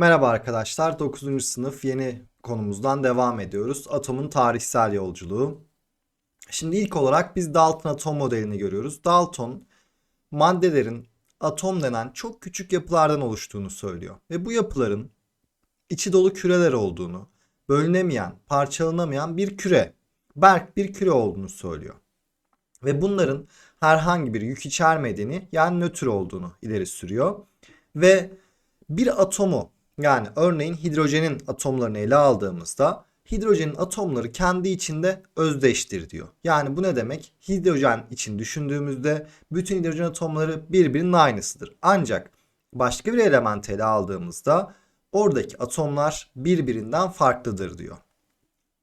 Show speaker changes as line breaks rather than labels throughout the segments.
Merhaba arkadaşlar, 9. sınıf yeni konumuzdan devam ediyoruz. Atomun tarihsel yolculuğu. Şimdi ilk olarak biz Dalton atom modelini görüyoruz. Dalton, maddelerin atom denen çok küçük yapılardan oluştuğunu söylüyor. Ve bu yapıların içi dolu küreler olduğunu, bölünemeyen, parçalanamayan bir küre, berk bir küre olduğunu söylüyor. Ve bunların herhangi bir yük içermediğini yani nötr olduğunu ileri sürüyor. Ve bir atomu yani örneğin hidrojenin atomlarını ele aldığımızda hidrojenin atomları kendi içinde özdeştir diyor. Yani bu ne demek? Hidrojen için düşündüğümüzde bütün hidrojen atomları birbirinin aynısıdır. Ancak başka bir element ele aldığımızda oradaki atomlar birbirinden farklıdır diyor.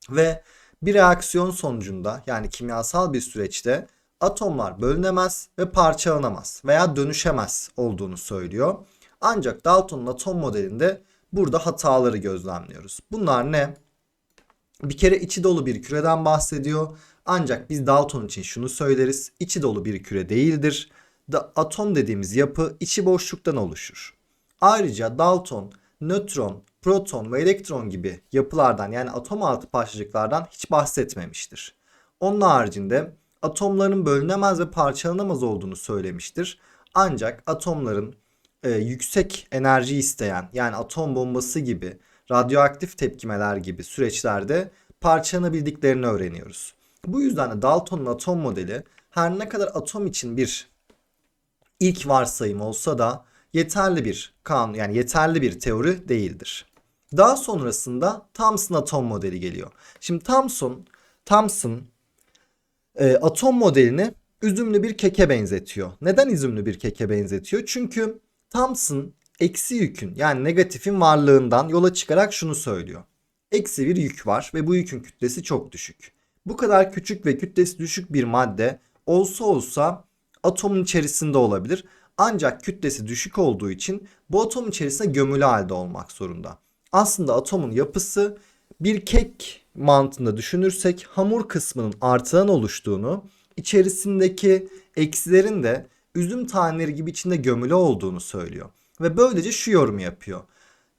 Ve bir reaksiyon sonucunda yani kimyasal bir süreçte atomlar bölünemez ve parçalanamaz veya dönüşemez olduğunu söylüyor. Ancak Dalton'un atom modelinde burada hataları gözlemliyoruz. Bunlar ne? Bir kere içi dolu bir küreden bahsediyor. Ancak biz Dalton için şunu söyleriz. İçi dolu bir küre değildir. Da atom dediğimiz yapı içi boşluktan oluşur. Ayrıca Dalton nötron, proton ve elektron gibi yapılardan yani atom altı parçacıklardan hiç bahsetmemiştir. Onun haricinde atomların bölünemez ve parçalanamaz olduğunu söylemiştir. Ancak atomların e, yüksek enerji isteyen yani atom bombası gibi radyoaktif tepkimeler gibi süreçlerde parçalanabildiklerini öğreniyoruz. Bu yüzden de Dalton'un atom modeli her ne kadar atom için bir ilk varsayım olsa da yeterli bir kanun yani yeterli bir teori değildir. Daha sonrasında Thomson atom modeli geliyor. Şimdi Thomson, Thomson e, atom modelini üzümlü bir keke benzetiyor. Neden üzümlü bir keke benzetiyor? Çünkü Thomson eksi yükün yani negatifin varlığından yola çıkarak şunu söylüyor. Eksi bir yük var ve bu yükün kütlesi çok düşük. Bu kadar küçük ve kütlesi düşük bir madde olsa olsa atomun içerisinde olabilir. Ancak kütlesi düşük olduğu için bu atomun içerisinde gömülü halde olmak zorunda. Aslında atomun yapısı bir kek mantığında düşünürsek hamur kısmının artıdan oluştuğunu, içerisindeki eksilerin de üzüm taneleri gibi içinde gömülü olduğunu söylüyor. Ve böylece şu yorumu yapıyor.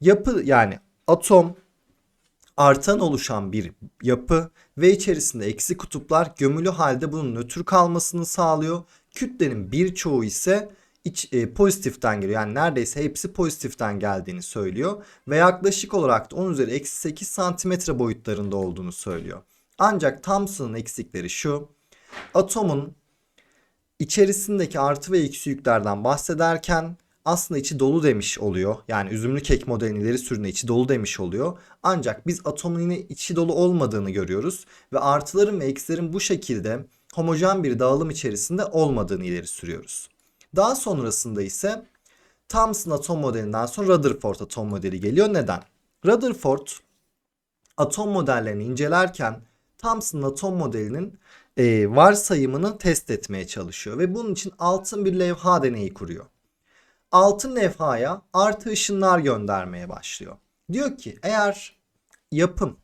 Yapı yani atom artan oluşan bir yapı ve içerisinde eksi kutuplar gömülü halde bunun nötr kalmasını sağlıyor. Kütlenin birçoğu ise iç, e, pozitiften geliyor. Yani neredeyse hepsi pozitiften geldiğini söylüyor. Ve yaklaşık olarak da 10 üzeri eksi 8 santimetre boyutlarında olduğunu söylüyor. Ancak Thomson'ın eksikleri şu. Atomun içerisindeki artı ve eksi yüklerden bahsederken aslında içi dolu demiş oluyor. Yani üzümlü kek modelinin ileri sürüne içi dolu demiş oluyor. Ancak biz atomun yine içi dolu olmadığını görüyoruz. Ve artıların ve eksilerin bu şekilde homojen bir dağılım içerisinde olmadığını ileri sürüyoruz. Daha sonrasında ise Thomson atom modelinden sonra Rutherford atom modeli geliyor. Neden? Rutherford atom modellerini incelerken Thomson atom modelinin e, varsayımını test etmeye çalışıyor ve bunun için altın bir levha deneyi kuruyor. Altın levhaya artı ışınlar göndermeye başlıyor. Diyor ki eğer yapım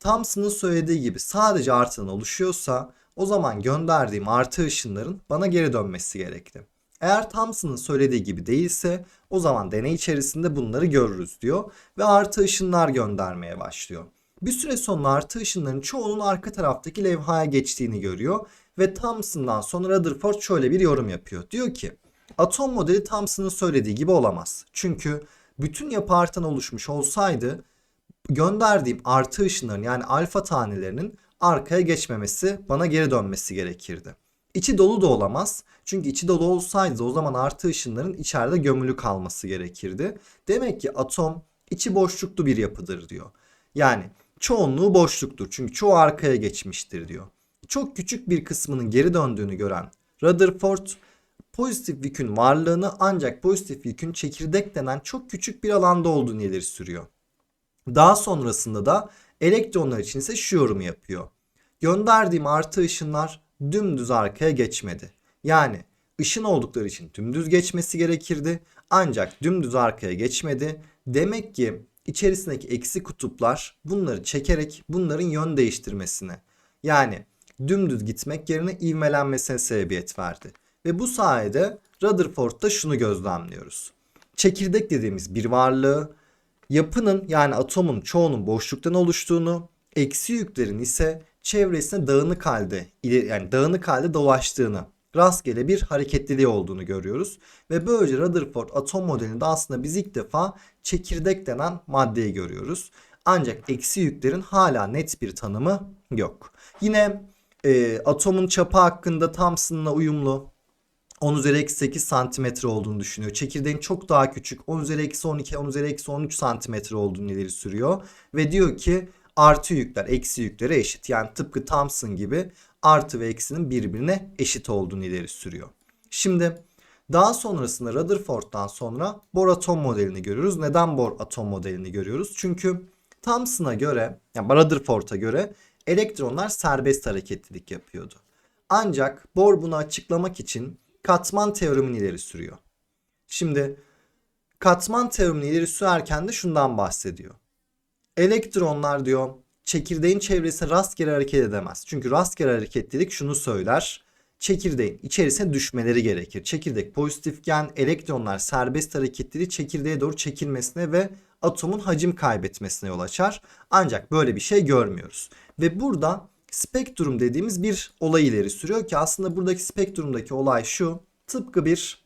Thomson'ın söylediği gibi sadece artıdan oluşuyorsa o zaman gönderdiğim artı ışınların bana geri dönmesi gerekli. Eğer Thomson'ın söylediği gibi değilse o zaman deney içerisinde bunları görürüz diyor ve artı ışınlar göndermeye başlıyor. Bir süre sonra artı ışınların çoğunun arka taraftaki levhaya geçtiğini görüyor ve Thomson'dan sonra Rutherford şöyle bir yorum yapıyor. Diyor ki atom modeli Thomson'ın söylediği gibi olamaz. Çünkü bütün yapı artan oluşmuş olsaydı gönderdiğim artı ışınların yani alfa tanelerinin arkaya geçmemesi bana geri dönmesi gerekirdi. İçi dolu da olamaz. Çünkü içi dolu olsaydı o zaman artı ışınların içeride gömülü kalması gerekirdi. Demek ki atom içi boşluklu bir yapıdır diyor. Yani çoğunluğu boşluktur. Çünkü çoğu arkaya geçmiştir diyor. Çok küçük bir kısmının geri döndüğünü gören Rutherford pozitif yükün varlığını ancak pozitif yükün çekirdek denen çok küçük bir alanda olduğunu ileri sürüyor. Daha sonrasında da elektronlar için ise şu yorumu yapıyor. Gönderdiğim artı ışınlar dümdüz arkaya geçmedi. Yani ışın oldukları için dümdüz geçmesi gerekirdi. Ancak dümdüz arkaya geçmedi. Demek ki içerisindeki eksi kutuplar bunları çekerek bunların yön değiştirmesine yani dümdüz gitmek yerine ivmelenmesine sebebiyet verdi. Ve bu sayede Rutherford'da şunu gözlemliyoruz. Çekirdek dediğimiz bir varlığı yapının yani atomun çoğunun boşluktan oluştuğunu, eksi yüklerin ise çevresine dağınık halde yani dağınık halde dolaştığını, rastgele bir hareketliliği olduğunu görüyoruz. Ve böylece Rutherford atom modelinde aslında biz ilk defa çekirdek denen maddeyi görüyoruz. Ancak eksi yüklerin hala net bir tanımı yok. Yine e, atomun çapı hakkında Thomson'la uyumlu 10 üzeri eksi 8 santimetre olduğunu düşünüyor. Çekirdeğin çok daha küçük 10 üzeri eksi 12, 10 üzeri eksi 13 santimetre olduğunu ileri sürüyor. Ve diyor ki artı yükler eksi yüklere eşit. Yani tıpkı Thomson gibi artı ve eksinin birbirine eşit olduğunu ileri sürüyor. Şimdi daha sonrasında Rutherford'dan sonra Bohr atom modelini görüyoruz. Neden Bohr atom modelini görüyoruz? Çünkü Thomson'a göre, yani Rutherford'a göre elektronlar serbest hareketlilik yapıyordu. Ancak Bohr bunu açıklamak için katman teoremini ileri sürüyor. Şimdi katman teoremini ileri sürerken de şundan bahsediyor. Elektronlar diyor çekirdeğin çevresine rastgele hareket edemez. Çünkü rastgele hareketlilik şunu söyler. Çekirdeğin içerisine düşmeleri gerekir. Çekirdek pozitifken elektronlar serbest hareketliliği çekirdeğe doğru çekilmesine ve atomun hacim kaybetmesine yol açar. Ancak böyle bir şey görmüyoruz. Ve burada spektrum dediğimiz bir olay ileri sürüyor ki aslında buradaki spektrumdaki olay şu. Tıpkı bir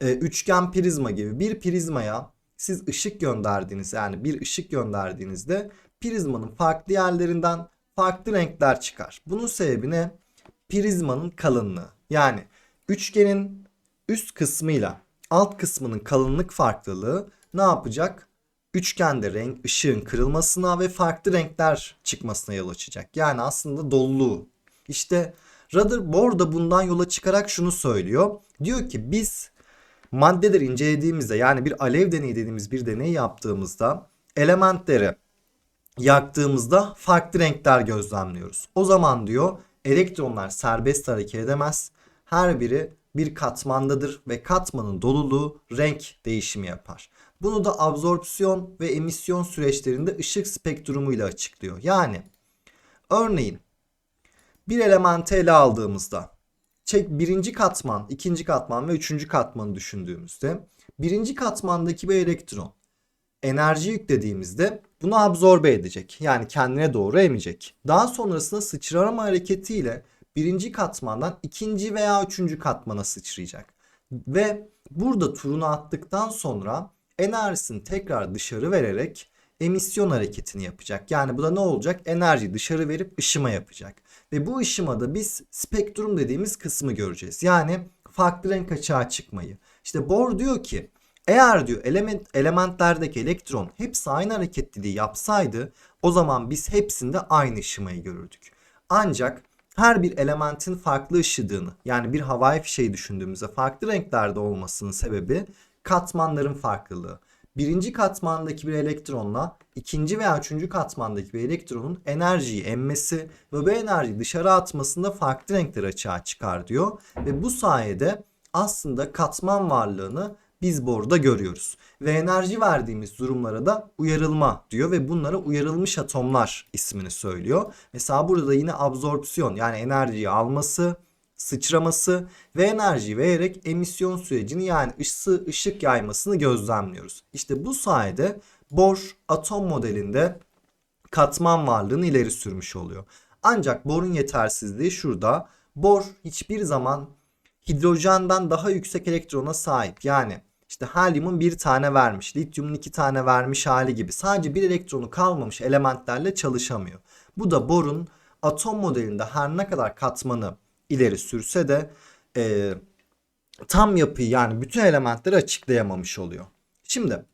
e, üçgen prizma gibi bir prizmaya siz ışık gönderdiğiniz yani bir ışık gönderdiğinizde prizmanın farklı yerlerinden farklı renkler çıkar. Bunun sebebi ne? Prizmanın kalınlığı. Yani üçgenin üst kısmıyla alt kısmının kalınlık farklılığı ne yapacak? Üçgende renk ışığın kırılmasına ve farklı renkler çıkmasına yol açacak. Yani aslında doluluğu. İşte Rutherford da bundan yola çıkarak şunu söylüyor. Diyor ki biz maddeleri incelediğimizde yani bir alev deneyi dediğimiz bir deney yaptığımızda elementleri yaktığımızda farklı renkler gözlemliyoruz. O zaman diyor elektronlar serbest hareket edemez. Her biri bir katmandadır ve katmanın doluluğu renk değişimi yapar. Bunu da absorpsiyon ve emisyon süreçlerinde ışık spektrumuyla açıklıyor. Yani örneğin bir elementi ele aldığımızda çek birinci katman, ikinci katman ve üçüncü katmanı düşündüğümüzde birinci katmandaki bir elektron enerji yüklediğimizde bunu absorbe edecek. Yani kendine doğru emecek. Daha sonrasında sıçrama hareketiyle birinci katmandan ikinci veya üçüncü katmana sıçrayacak. Ve burada turunu attıktan sonra enerjisini tekrar dışarı vererek emisyon hareketini yapacak. Yani bu da ne olacak? Enerji dışarı verip ışıma yapacak. Ve bu ışımada biz spektrum dediğimiz kısmı göreceğiz. Yani farklı renk açığa çıkmayı. İşte Bohr diyor ki eğer diyor element, elementlerdeki elektron hepsi aynı hareketliliği yapsaydı o zaman biz hepsinde aynı ışımayı görürdük. Ancak her bir elementin farklı ışıdığını yani bir havai fişeği düşündüğümüzde farklı renklerde olmasının sebebi katmanların farklılığı. Birinci katmandaki bir elektronla ikinci veya üçüncü katmandaki bir elektronun enerjiyi emmesi ve bu enerjiyi dışarı atmasında farklı renkler açığa çıkar diyor. Ve bu sayede aslında katman varlığını biz burada görüyoruz. Ve enerji verdiğimiz durumlara da uyarılma diyor ve bunlara uyarılmış atomlar ismini söylüyor. Mesela burada da yine absorpsiyon yani enerjiyi alması, sıçraması ve enerjiyi vererek emisyon sürecini yani ısı, ışık yaymasını gözlemliyoruz. İşte bu sayede Bohr atom modelinde katman varlığını ileri sürmüş oluyor. Ancak Bohr'un yetersizliği şurada. Bohr hiçbir zaman hidrojenden daha yüksek elektrona sahip. Yani işte helyumun bir tane vermiş, lityumun iki tane vermiş hali gibi sadece bir elektronu kalmamış elementlerle çalışamıyor. Bu da Bohr'un atom modelinde her ne kadar katmanı ileri sürse de e, tam yapıyı yani bütün elementleri açıklayamamış oluyor. Şimdi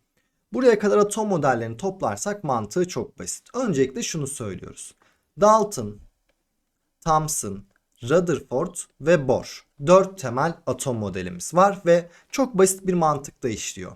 buraya kadar atom modellerini toplarsak mantığı çok basit. Öncelikle şunu söylüyoruz. Dalton, Thomson, Rutherford ve Bohr. Dört temel atom modelimiz var ve çok basit bir mantıkta işliyor.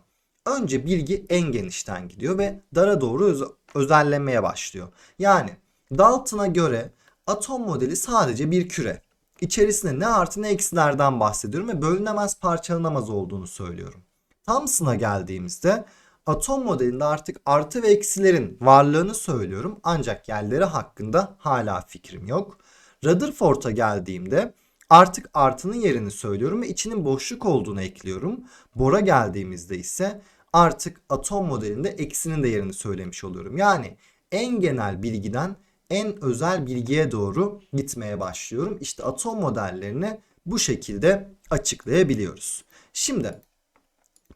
Önce bilgi en genişten gidiyor ve dara doğru öz özellemeye başlıyor. Yani Dalton'a göre atom modeli sadece bir küre. İçerisinde ne artı ne eksilerden bahsediyorum ve bölünemez parçalanamaz olduğunu söylüyorum. Thomson'a geldiğimizde atom modelinde artık artı ve eksilerin varlığını söylüyorum ancak yerleri hakkında hala fikrim yok. Rutherford'a geldiğimde artık artının yerini söylüyorum ve içinin boşluk olduğunu ekliyorum. Bor'a geldiğimizde ise artık atom modelinde eksinin de yerini söylemiş oluyorum. Yani en genel bilgiden en özel bilgiye doğru gitmeye başlıyorum. İşte atom modellerini bu şekilde açıklayabiliyoruz. Şimdi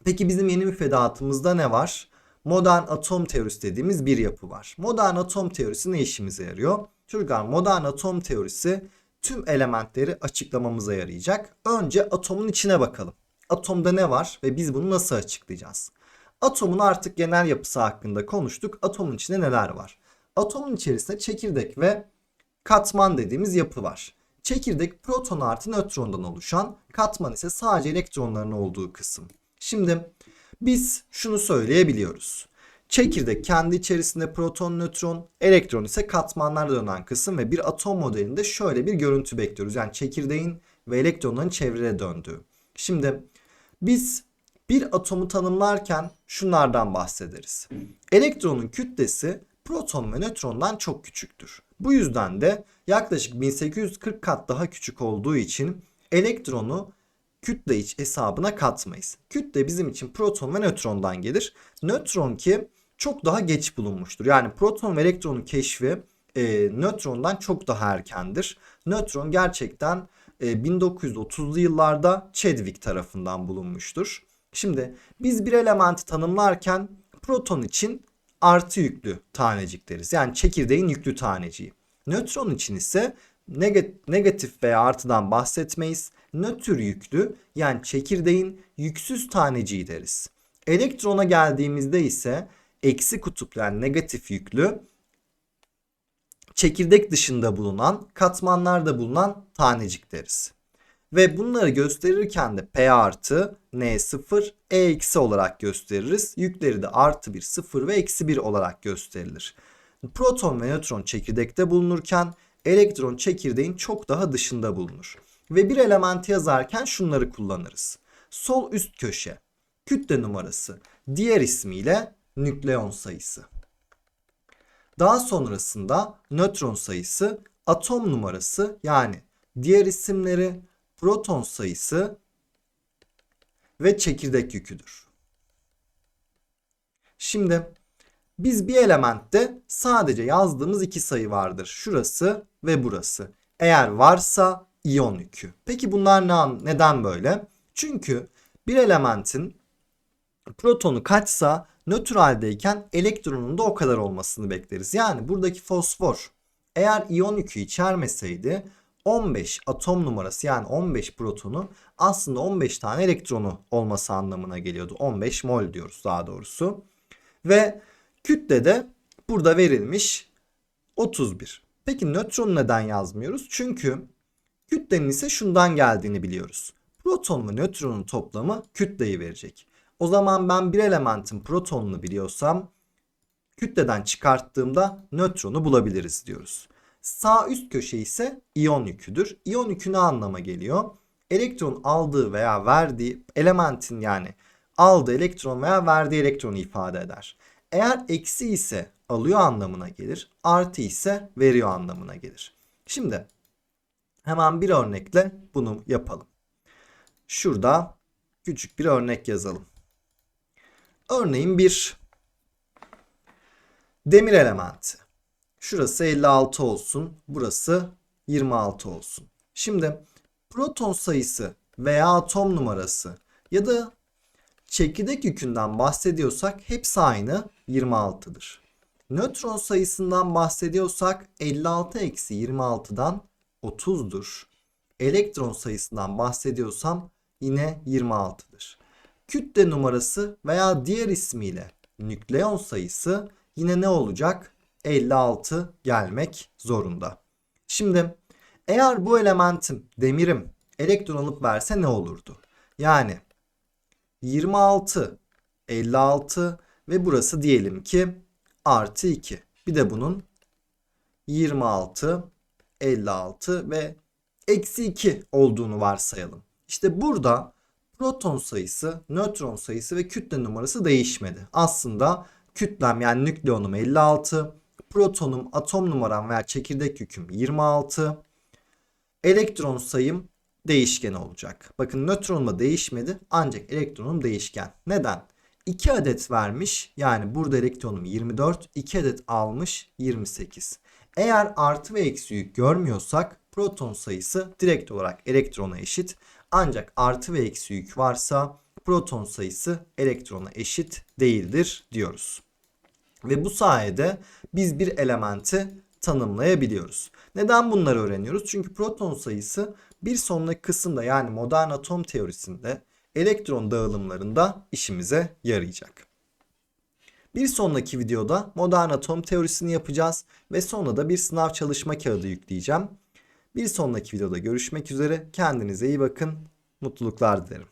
peki bizim yeni müfredatımızda ne var? Modern atom teorisi dediğimiz bir yapı var. Modern atom teorisi ne işimize yarıyor? Çocuklar modern atom teorisi tüm elementleri açıklamamıza yarayacak. Önce atomun içine bakalım. Atomda ne var ve biz bunu nasıl açıklayacağız? Atomun artık genel yapısı hakkında konuştuk. Atomun içinde neler var? Atomun içerisinde çekirdek ve katman dediğimiz yapı var. Çekirdek proton artı nötrondan oluşan, katman ise sadece elektronların olduğu kısım. Şimdi biz şunu söyleyebiliyoruz. Çekirdek kendi içerisinde proton, nötron, elektron ise katmanlarda dönen kısım ve bir atom modelinde şöyle bir görüntü bekliyoruz. Yani çekirdeğin ve elektronların çevreye döndüğü. Şimdi biz bir atomu tanımlarken şunlardan bahsederiz. Elektronun kütlesi proton ve nötrondan çok küçüktür. Bu yüzden de yaklaşık 1840 kat daha küçük olduğu için elektronu kütle iç hesabına katmayız. Kütle bizim için proton ve nötrondan gelir. Nötron ki çok daha geç bulunmuştur. Yani proton ve elektronun keşfi e, nötrondan çok daha erkendir. Nötron gerçekten e, 1930'lu yıllarda Chadwick tarafından bulunmuştur. Şimdi biz bir elementi tanımlarken proton için artı yüklü tanecik deriz. Yani çekirdeğin yüklü taneciği. Nötron için ise negatif veya artıdan bahsetmeyiz. Nötr yüklü yani çekirdeğin yüksüz taneciği deriz. Elektrona geldiğimizde ise eksi kutuplu yani negatif yüklü çekirdek dışında bulunan katmanlarda bulunan tanecik deriz. Ve bunları gösterirken de P artı, N sıfır, E eksi olarak gösteririz. Yükleri de artı 1, 0 ve eksi 1 olarak gösterilir. Proton ve nötron çekirdekte bulunurken elektron çekirdeğin çok daha dışında bulunur. Ve bir elementi yazarken şunları kullanırız. Sol üst köşe, kütle numarası, diğer ismiyle nükleon sayısı. Daha sonrasında nötron sayısı, atom numarası yani diğer isimleri proton sayısı ve çekirdek yüküdür. Şimdi biz bir elementte sadece yazdığımız iki sayı vardır. Şurası ve burası. Eğer varsa iyon yükü. Peki bunlar ne, neden böyle? Çünkü bir elementin protonu kaçsa nötr haldeyken elektronun da o kadar olmasını bekleriz. Yani buradaki fosfor eğer iyon yükü içermeseydi 15 atom numarası yani 15 protonu aslında 15 tane elektronu olması anlamına geliyordu. 15 mol diyoruz daha doğrusu. Ve kütle de burada verilmiş 31. Peki nötron neden yazmıyoruz? Çünkü kütlenin ise şundan geldiğini biliyoruz. Proton ve nötronun toplamı kütleyi verecek. O zaman ben bir elementin protonunu biliyorsam kütleden çıkarttığımda nötronu bulabiliriz diyoruz. Sağ üst köşe ise iyon yüküdür. İyon yükü ne anlama geliyor? Elektron aldığı veya verdiği elementin yani aldığı elektron veya verdiği elektronu ifade eder. Eğer eksi ise alıyor anlamına gelir. Artı ise veriyor anlamına gelir. Şimdi hemen bir örnekle bunu yapalım. Şurada küçük bir örnek yazalım. Örneğin bir demir elementi. Şurası 56 olsun. Burası 26 olsun. Şimdi proton sayısı veya atom numarası ya da çekirdek yükünden bahsediyorsak hepsi aynı 26'dır. Nötron sayısından bahsediyorsak 56 eksi 26'dan 30'dur. Elektron sayısından bahsediyorsam yine 26'dır. Kütle numarası veya diğer ismiyle nükleon sayısı yine ne olacak? 56 gelmek zorunda. Şimdi eğer bu elementim demirim elektron alıp verse ne olurdu? Yani 26, 56 ve burası diyelim ki artı 2. Bir de bunun 26, 56 ve eksi 2 olduğunu varsayalım. İşte burada proton sayısı, nötron sayısı ve kütle numarası değişmedi. Aslında kütlem yani nükleonum 56, protonum, atom numaram veya çekirdek yüküm 26. Elektron sayım değişken olacak. Bakın nötronum da değişmedi ancak elektronum değişken. Neden? 2 adet vermiş. Yani burada elektronum 24. 2 adet almış 28. Eğer artı ve eksi yük görmüyorsak proton sayısı direkt olarak elektrona eşit. Ancak artı ve eksi yük varsa proton sayısı elektrona eşit değildir diyoruz. Ve bu sayede biz bir elementi tanımlayabiliyoruz. Neden bunları öğreniyoruz? Çünkü proton sayısı bir sonraki kısımda yani modern atom teorisinde elektron dağılımlarında işimize yarayacak. Bir sonraki videoda modern atom teorisini yapacağız ve sonra da bir sınav çalışma kağıdı yükleyeceğim. Bir sonraki videoda görüşmek üzere. Kendinize iyi bakın. Mutluluklar dilerim.